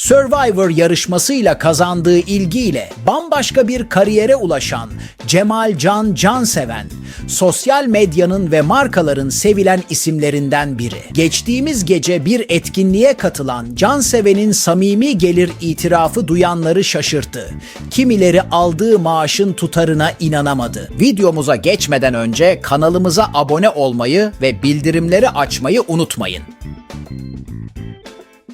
Survivor yarışmasıyla kazandığı ilgiyle bambaşka bir kariyere ulaşan Cemal Can Canseven, sosyal medyanın ve markaların sevilen isimlerinden biri. Geçtiğimiz gece bir etkinliğe katılan Canseven'in samimi gelir itirafı duyanları şaşırttı. Kimileri aldığı maaşın tutarına inanamadı. Videomuza geçmeden önce kanalımıza abone olmayı ve bildirimleri açmayı unutmayın.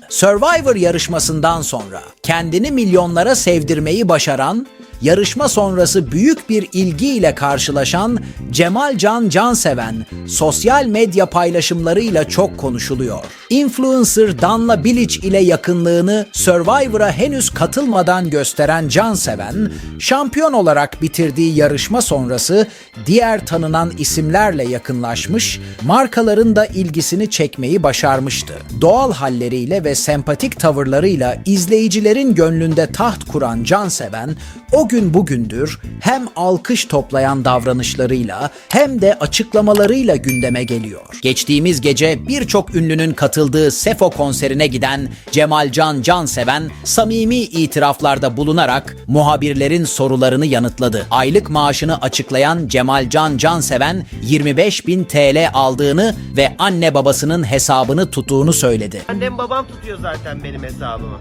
Survivor yarışmasından sonra kendini milyonlara sevdirmeyi başaran, yarışma sonrası büyük bir ilgiyle karşılaşan Cemal Can Canseven sosyal medya paylaşımlarıyla çok konuşuluyor. Influencer Danla Bilic ile yakınlığını Survivor'a henüz katılmadan gösteren Canseven, şampiyon olarak bitirdiği yarışma sonrası diğer tanınan isimlerle yakınlaşmış, markaların da ilgisini çekmeyi başarmıştı. Doğal halleriyle ve sempatik tavırlarıyla izleyicilerin gönlünde taht kuran Canseven, o gün bugündür hem alkış toplayan davranışlarıyla hem de açıklamalarıyla gündeme geliyor. Geçtiğimiz gece birçok ünlünün katıldığı Sefo konserine giden Cemal Can Canseven samimi itiraflarda bulunarak muhabirlerin sorularını yanıtladı. Aylık maaşını açıklayan Cemal Can Canseven 25 bin TL aldığını ve anne babasının hesabını tuttuğunu söyledi. Annem babam tutuyor zaten benim hesabımı.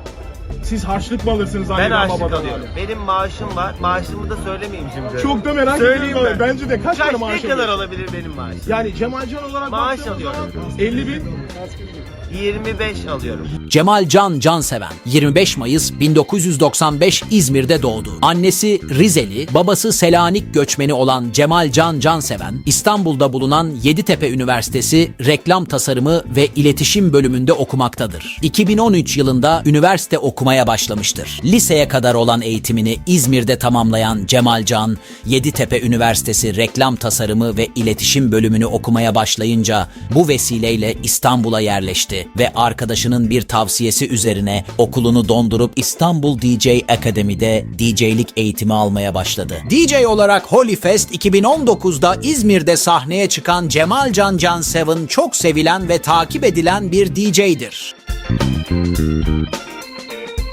Siz harçlık mı alırsınız Ben anneden harçlık babadan? alıyorum. Benim maaşım var. Maaşımı da söylemeyeyim şimdi. Çok da merak Söyleyeyim ediyorum. ben. Bence de kaç para Kaç maaş ne kadar alıyorsun? olabilir benim maaşım? Yani Cemalcan olarak Maaş alıyorum. zaman 50 bin. 25 alıyorum. Cemal Can Canseven 25 Mayıs 1995 İzmir'de doğdu. Annesi Rizeli, babası Selanik göçmeni olan Cemal Can Canseven, İstanbul'da bulunan Yeditepe Üniversitesi Reklam Tasarımı ve İletişim bölümünde okumaktadır. 2013 yılında üniversite okumaya başlamıştır. Liseye kadar olan eğitimini İzmir'de tamamlayan Cemal Can, Yeditepe Üniversitesi Reklam Tasarımı ve İletişim bölümünü okumaya başlayınca bu vesileyle İstanbul'a yerleşti ve arkadaşının bir tavsiyesi üzerine okulunu dondurup İstanbul DJ Akademi'de DJ'lik eğitimi almaya başladı. DJ olarak Holyfest 2019'da İzmir'de sahneye çıkan Cemal Can Can Seven çok sevilen ve takip edilen bir DJ'dir.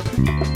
Música